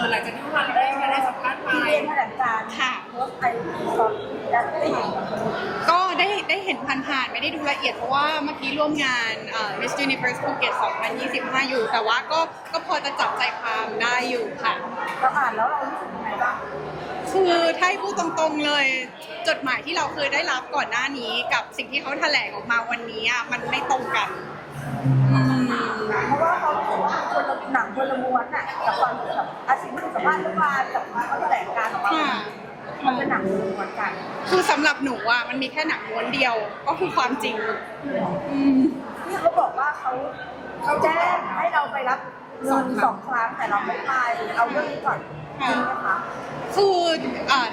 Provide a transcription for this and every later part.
ออหลังจากที่วันแรกได้สัมภาษณ์ไป ที่เรียนแถลงการณ์ค่ะ โพสต์ไอจีตอนได้ได้เห็นก็ได้ได้เห็นผ่านๆ ไม่ได้ดูละเอียดเพราะว่าเมื่อกี้ร่วมงานเอ่อ Miss Universe Phuket 2025 อยู่ แต่ว่าก็ก็พอจะจับใจความได้อยู่ค่ะ เราอ่านแล้วเรารู้สึกยังไงบ้างคือถ้าให้พูดตรงๆเลย จดหมายที่เราเคยได้รับก่อนหน้านี้กับสิ่งที่เขาแถลงออกมาวันนี้อะมันไม่ตรงกันอืมเพราะว่าเขาบอกว่า คนละหนังคนละม้วนน่ะกับความแบบอาชีพที่สัมภาษณ์เมื่อวานกับเขาแถลงการณ์ออกมาค่ะ มันเป็นหนังคนละม้วนกันคือสำหรับหนูอะมันมีแค่หนังม้วนเดียวก็คือความจริง อืมที่เขาบอกว่าเขาเขาแจ้งให้เราไปรับเงินสองครั้งแต่เราไม่ไปเอาเรื่องนี้ก่อนจริงไหมคะ คือเอ่อ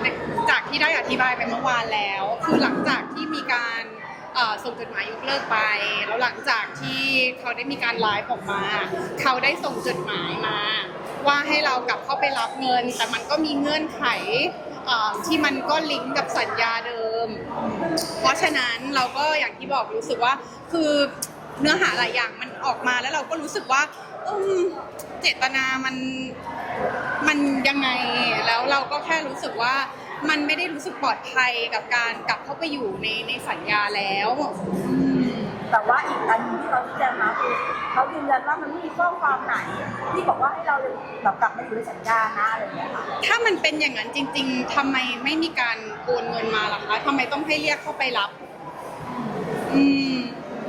จากที่ได้อธิบายไปเมื่อวานแล้ว คือหลังจากที่มีการเอ่อ ส่งจดหมายยกเลิกไป แล้วหลังจากที่เขาได้มีการไลฟ์ออกมา เขาได้ส่งจดหมายมา ว่าให้เรากลับเข้าไปรับเงิน แต่มันก็มีเงื่อนไขที่มันก็ลิงก์กับสัญญาเดิม เพราะฉะนั้นเราก็อย่างที่บอกรู้สึกว่าคือเนื้อหาหลายอย่างมันออกมาแล้วเราก็รู้สึกว่าเจตนามันมันยังไงแล้วเราก็แค่รู้สึกว่า มันไม่ได้รู้สึกปลอดภัยกับการกลับเข้าไปอยู่ในในสัญญาแล้วอืมแต่ว่าอีกอันหนึงที่เขาชี้แจงมาคือเขายืนยันว่ามันไม่มีข้อความไหน ที่บอกว่าให้เราแบบกลับมาอยู่ในสัญญานะอะไรอย่างเงี้ยค่ะถ้ามันเป็นอย่างนั้นจริง ๆทำไมไม่มีการโอนเงินมาล่ะคะทำไมต้องให้เรียกเข้าไปรับ อืม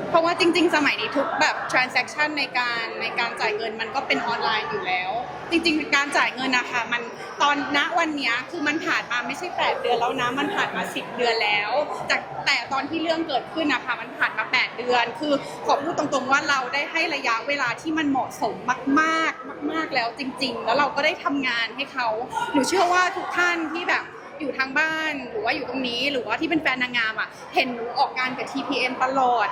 เพราะว่าจริง ๆ สมัยนี้ทุกแบบ transaction ในการในการจ่ายเงินมันก็เป็นออนไลน์อยู่แล้ว จริง ๆ การจ่ายเงินนะคะมัน ตอนณวันเนี้ยคือมันผ่านมาไม่ใช่ 8 เดือนแล้วนะ มันผ่านมา 10 เดือนแล้วจากแต่ตอนที่เรื่องเกิดขึ้นนะคะมันผ่านมา 8 เดือน คือขอพูดตรงๆว่าเราได้ให้ระยะเวลาที่มันเหมาะสมมาก ๆ มาก ๆแล้วจริง ๆ แล้วเราก็ได้ทำงานให้เขาหนูเชื่อว่าทุกท่านที่แบบ อยู่ทางบ้านหรือว่าอยู่ตรงนี้ หรือว่าที่เป็นแฟนนางงามอะเห็นหนูออกงานกับ TPN ตลอด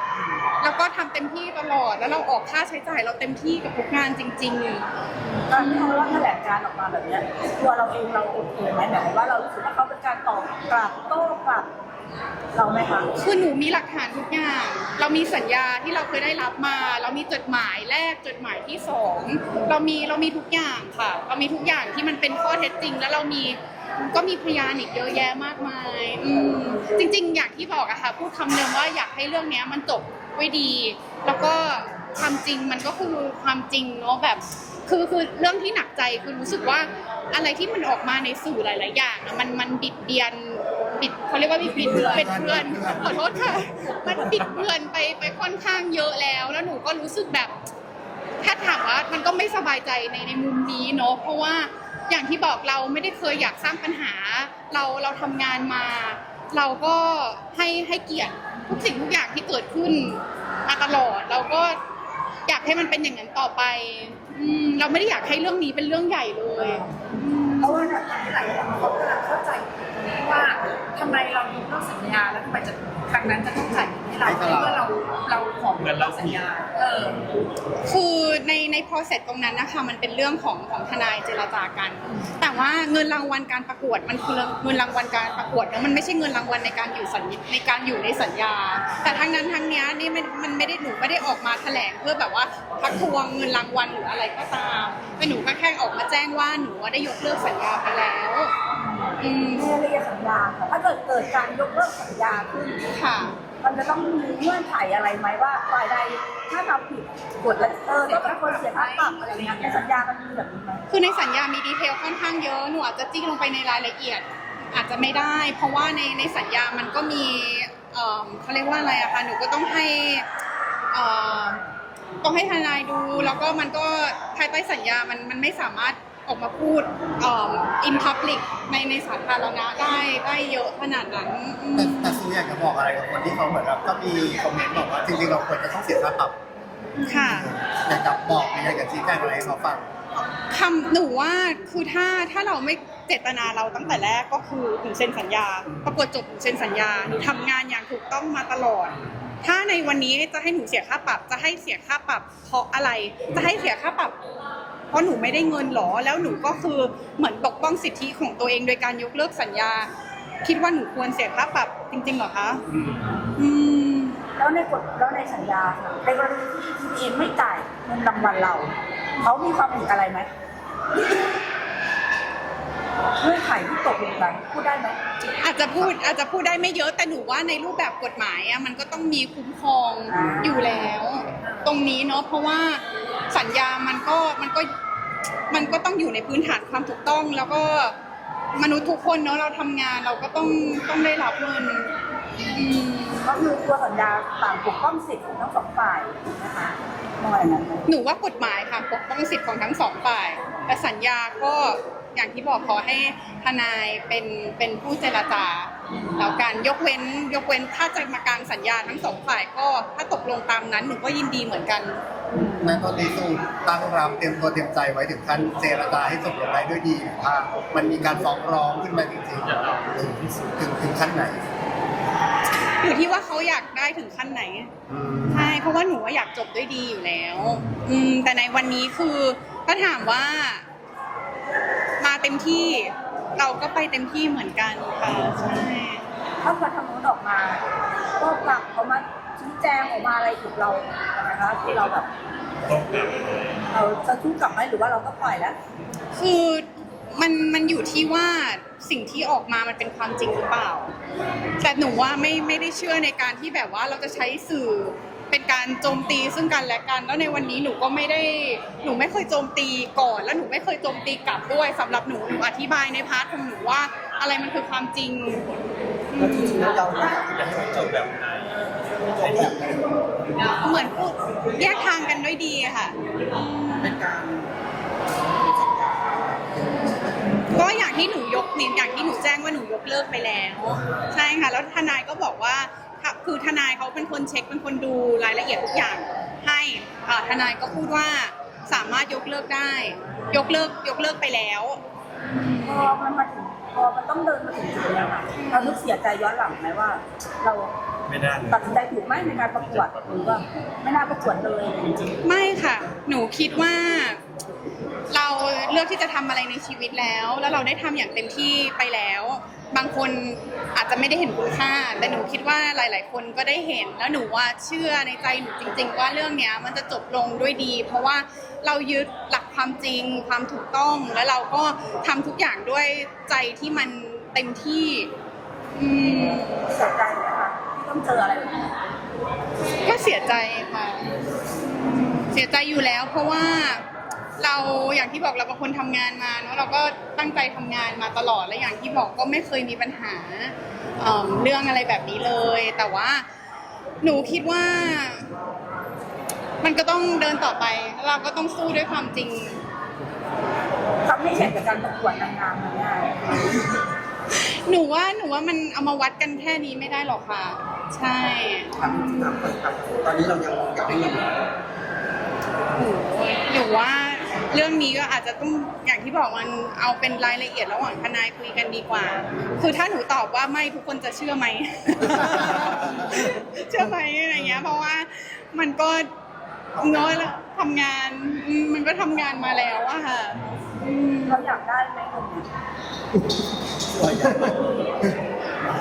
แล้วก็ทำเต็มที่ตลอดแล้วเราออกค่าใช้จ่ายเราเต็มที่กับทุกงานจริงตอนที่เขาเล่าแถลงการณ์ออกมาแบบเนี้ยตัวเราเองเราโอเคไหมแบบว่าเรารู้สึกว่าเขาเป็นการตอบกลับโต้กลับเราไหมคะๆคือหนูมีหลักฐานทุกอย่าง เรามีสัญญาที่เราเคยได้รับมา เรามีจดหมายแรกจดหมายที่สองเรามีเรามีทุกอย่างค่ะ เรามีทุกอย่างที่มันเป็นข้อเท็จจริง แล้วเรามี ก็มีพยานอีกเยอะแยะมากมายอืมจริง ๆ อย่างที่บอกอะค่ะ พูดคำเดิมว่าอยากให้เรื่องเนี้ยมันจบไว้ดี แล้วก็ความจริงมันก็คือความจริงเนาะแบบ คือคือเรื่องที่หนักใจคือรู้สึกว่าอะไรที่มันออกมาในสื่อหลาย ๆ อย่างอะมันมันบิดเบียนบิดเขาเรียกว่าบิดเบือนเป็นเพื่อนขอโทษค่ะ มันบิดเบือนไปไปค่อนข้างเยอะแล้ว แล้วหนูก็รู้สึกแบบ ถ้าถามว่ามันก็ไม่สบายใจในในมุมนี้เนาะเพราะว่า อย่างที่บอกเราไม่ได้เคยอยากสร้างปัญหา เราเราทำงานมา เราก็ให้ให้เกียรติทุกสิ่งทุกอย่างที่เกิดขึ้นมาตลอดเราก็อยากให้มันเป็นอย่างนั้นต่อไปอืมเราไม่ได้อยากให้เรื่องนี้เป็นเรื่องใหญ่เลย เพราะว่าหลายคนเขากำลังเข้าใจ ว่าทำไมเรายกเลิกสัญญาแล้วทำไมจะครั้งนั้นจะต้องจ่ายเงินให้เราเพราะว่าเราเราขอเงินเราสัญญาเออ คือในใน process ตรงนั้นนะคะมันเป็นเรื่องของของทนายเจรจากัน แต่ว่าเงินรางวัลการประกวดมันคือเงินรางวัลการประกวดนะมันไม่ใช่เงินรางวัลในการอยู่สัญญาในการอยู่ในสัญญา แต่ทั้งนั้นทั้งเนี้ยนี่มันมันไม่ได้หนูไม่ได้ออกมาแถลงเพื่อแบบว่าพักทวงเงินรางวัลหรืออะไรก็ตามแต่หนูก็แค่ออกมาแจ้งว่าหนูได้ยกเลิกสัญญาไปแล้ว อืมในรายละเอียดสัญญาค่ะถ้าเกิดเกิดการยกเลิกสัญญาขึ้น ค่ะ มันจะต้องมีเงื่อนไขอะไรไหมว่าฝ่ายใดถ้าทำผิดกฎและเออต้องเป็นคนเสียค่าปรับอะไรเงี้ยในสัญญามันมีแบบนี้ไหมคือในสัญญามีดีเทลค่อนข้างเยอะ หนูอาจจะจิ้งลงไปในรายละเอียด อาจจะไม่ได้ เพราะว่าในในสัญญามันก็มีเอ่อเขาเรียกว่าอะไรอะคะหนูก็ต้องให้เอ่อต้องให้ทนายดู แล้วก็มันก็ภายใต้สัญญามันมันไม่สามารถ ออกมาพูดเอ่อ in public ในในสาธารณะได้ได้เยอะขนาดนั้นอืม แต่แต่ซูอยากจะบอกอะไรกับคนที่เขาเหมือนกับก็มีคอมเมนต์บอกว่าจริงๆเราควรจะต้องเสียค่าปรับค่ะอยากจะบอกอยากจะชี้แจงอะไรให้เขาฟัง คำหนูว่าคือถ้าถ้าเราไม่เจตนาเราตั้งแต่แรกก็คือหนูเซ็นสัญญา ประกวดจบหนูเซ็นสัญญาหนูทำงานอย่างถูกต้องมาตลอด ถ้าในวันนี้จะให้หนูเสียค่าปรับ จะให้เสียค่าปรับเพราะอะไร จะให้เสียค่าปรับ เพราะหนูไม่ได้เงินหรอ แล้วหนูก็คือเหมือนปกป้องสิทธิของตัวเองโดยการยกเลิกสัญญา คิดว่าหนูควรเสียค่าปรับจริงๆเหรอคะ อืม แล้วในกฎแล้วในสัญญาค่ะในกรณีที่ทีเอ็นไม่จ่ายเงินรางวัลเรา เขามีความผิดอะไรไหมเงื่อนไขที่ตกลงกันพูดได้ไหมอาจจะพูดอาจจะพูดได้ไม่เยอะแต่หนูว่าในรูปแบบกฎหมายอะมันก็ต้องมีคุ้มครองอยู่แล้ว ตรงนี้เนาะเพราะว่า สัญญามันก็มันก็มันก็ต้องอยู่ในพื้นฐานความถูกต้อง แล้วก็มนุษย์ทุกคนเนาะเราทำงานเราก็ต้องต้องได้รับเงินอืมก็คือตัวสัญญาต่างปกป้องสิทธิ์ของทั้งสองฝ่ายนะคะมองอย่างนั้นไหมหนูว่ากฎหมายค่ะปกป้องสิทธิ์ของทั้งสองฝ่าย แต่สัญญาก็อย่างที่บอกขอให้ทนายเป็นเป็นผู้เจรจาแล้วการยกเว้นยกเว้นถ้าจะมากางสัญญาทั้งสองฝ่ายก็ถ้าตกลงตามนั้นหนูก็ยินดีเหมือนกันในตอนนี้สู้ตั้งรับเตรียมตัวเตรียมใจไว้ถึงขั้นเจรจาให้จบลงได้ด้วยดีหรือว่ามันมีการฟ้องร้องขึ้นมาจริงๆถึงถึงถึงขั้นไหน อยู่ที่ว่าเขาอยากได้ถึงขั้นไหนอืมใช่เพราะว่าหนูว่าอยากจบด้วยดีอยู่แล้ว อืม แต่ในวันนี้คือถ้าถามว่า มาเต็มที่ เราก็ไปเต็มที่เหมือนกันค่ะใช่ถ้าพอทางโน้นออกมาก็กลับเขามาชี้แจงออกมาอะไรอีกเรานะคะที่เราแบบ เราจะสู้กลับไหมหรือว่าเราก็ปล่อยแล้ว คือมันมันอยู่ที่ว่าสิ่งที่ออกมามันเป็นความจริงหรือเปล่า แต่หนูว่าไม่ไม่ได้เชื่อในการที่แบบว่าเราจะใช้สื่อเป็นการโจมตีซึ่งกันและกัน แล้วในวันนี้หนูก็ไม่ได้หนูไม่เคยโจมตีก่อน แล้วหนูไม่เคยโจมตีกลับด้วยสำหรับหนูหนูอธิบายในพาร์ทของหนูว่า อะไรมันคือความจริงแล้วจริงๆแล้วเราอยากจะให้มันจบแบบไหน เหมือนพูดแยกทางกันด้วยดีอะค่ะ เป็นการก็อย่างที่หนูยกนี่อย่างที่หนูแจ้งว่าหนูยกเลิกไปแล้ว ใช่ค่ะ แล้วทนายก็บอกว่าค่ะคือทนายเขาเป็นคนเช็คเป็นคนดูรายละเอียดทุกอย่าง ให้อ่าทนายก็พูดว่าสามารถยกเลิกได้ ยกเลิกยกเลิกไปแล้วพอมันมาถึงพอมันต้องเดินมาถึงจุดเนี้ยค่ะเรานึกเสียใจย้อนหลังไหมว่า เรา ไม่ได้ตัดสินใจถูกไหมในการประกวดหรือว่าไม่น่าประกวดเลยจริงไม่ค่ะ หนูคิดว่า เราเลือกที่จะทำอะไรในชีวิตแล้ว แล้วเราได้ทำอย่างเต็มที่ไปแล้ว บางคนอาจจะไม่ได้เห็นคุณค่า แต่หนูคิดว่าหลาย ๆ คนก็ได้เห็น แล้วหนูว่าเชื่อในใจหนูจริง ๆ ว่าเรื่องเนี้ยมันจะจบลงด้วยดี เพราะว่าเรายึดหลักความจริง ความถูกต้อง แล้วเราก็ทำทุกอย่างด้วยใจที่มันเต็มที่ อืมๆเสียใจไหมคะที่ ต้องเจออะไรแบบนี้ก็เสียใจค่ะ เสียใจอยู่แล้ว เพราะว่าเราอย่างที่บอกเราเป็นคนทำงานมาเนาะเราก็ตั้งใจทำงานมาตลอดและอย่างที่บอกก็ไม่เคยมีปัญหาเอิ่มเรื่องอะไรแบบนี้เลย แต่ว่าหนูคิดว่า มันก็ต้องเดินต่อไปแล้วเราก็ต้องสู้ด้วยความจริง ทำให้เห็นกับการประกวดนางงามมันง่ายหนูว่าหนูว่ามันเอามาวัดกันแค่นี้ไม่ได้หรอกค่ะ ใช่ทำทำครับตอนนี้เรายังอยากได้เงินอยู่หนูว่าเรื่องนี้ก็อาจจะต้องอย่างที่บอกมันเอาเป็นรายละเอียดระหว่างทนายคุยกันดีกว่า คือถ้าหนูตอบว่าไม่ทุกคนจะเชื่อไหม เชื่อไหมอะไรเงี้ย เพราะว่ามันก็น้อยละทำงานอืมมันก็ทำงานมาแล้วอะค่ะอืม เราอยากได้ไหมตรงนี้เราอยากได้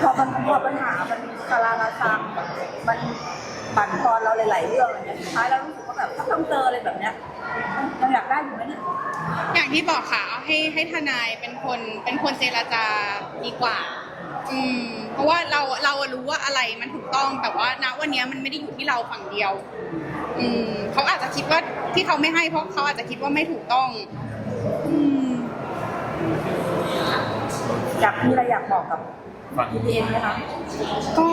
พอมันพอปัญหามัน คาราคาซังมันบั่นทอนเราหลายๆเรื่องอะไรเงี้ยสุดท้ายเรารู้สึกว่าแบบถ้าต้องเจออะไรแบบเนี้ยเราอยากได้อยู่ไหมเนี่ยอย่างที่บอกค่ะเอาให้ให้ทนายเป็นคนเป็นคนเจรจาดีกว่า อืม เพราะว่าเราเรารู้ว่าอะไรมันถูกต้องแต่ว่าณวันเนี้ยมันไม่ได้อยู่ที่เราฝั่งเดียว อืมเขาอาจจะคิดว่าที่เขาไม่ให้เพราะเขาอาจจะคิดว่าไม่ถูกต้อง อืม อยากมีอะไรอยากบอกกับ พีพีเอ็นไหมคะก็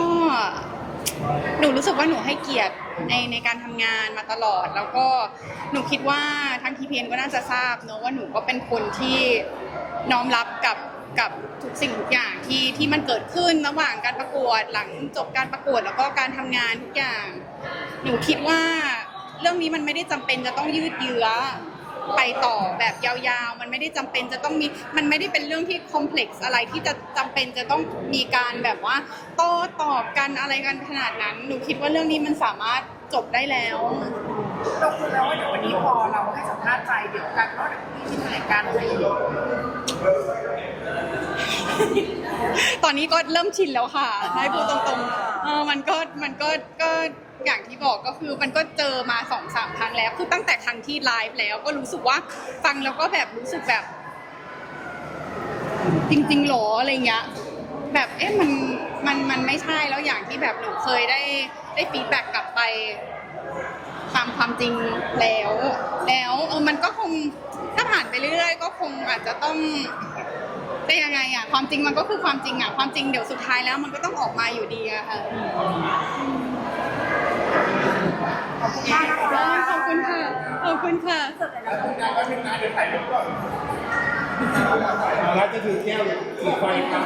หนูรู้สึกว่าหนูให้เกียรติในในการทำงานมาตลอด แล้วก็หนูคิดว่าทางทีพีเอ็นก็น่าจะทราบเนอะว่าหนูก็เป็นคนที่น้อมรับกับกับทุกสิ่งทุกอย่างที่ที่มันเกิดขึ้นระหว่างการประกวดหลังจบการประกวดแล้วก็การทำงานทุกอย่าง หนูคิดว่าเรื่องนี้มันไม่ได้จำเป็นจะต้องยืดเยื้อ ไปต่อแบบยาวๆ มันไม่ได้จำเป็นจะต้องมี มันไม่ได้เป็นเรื่องที่คอมเพล็กซ์อะไรที่จะจำเป็นจะต้องมีการแบบว่า โต้ตอบกันอะไรกันขนาดนั้น หนูคิดว่าเรื่องนี้มันสามารถจบได้แล้วเราคุยแล้วว่าเดี๋ยววันนี้พอเราให้สัมภาษณ์ไปเดี๋ยวกันก็เดี๋ยวพี่ที่แถลงการณ์อะไรอีกตอนนี้ก็เริ่มชินแล้วค่ะให้พูดตรงๆเออมันก็มันก็ก็ อย่างที่บอกก็คือมันก็เจอมาสองสามครั้งแล้ว คือตั้งแต่ครั้งที่ไลฟ์แล้วก็รู้สึกว่าฟังแล้วก็แบบรู้สึกแบบ จริงๆหรออะไรเงี้ยแบบเอ๊ะมันมันมันไม่ใช่แล้วอย่างที่แบบหนูเคยได้ได้ฟีดแบ็กกลับไปตามความจริงแล้ว แล้วเออมันก็คงถ้าผ่านไปเรื่อยๆ ก็คงอาจจะต้องได้ยังไงอะความจริงมันก็คือความจริงอะความจริงเดี๋ยวสุดท้ายแล้ว มันก็ต้องออกมาอยู่ดีอะค่ะ ขอบคุณมากนะคะขอบคุณค่ะ ขอบคุณค่ะสุดเลยนะแล้วก็คือแก้วสีไฟครับ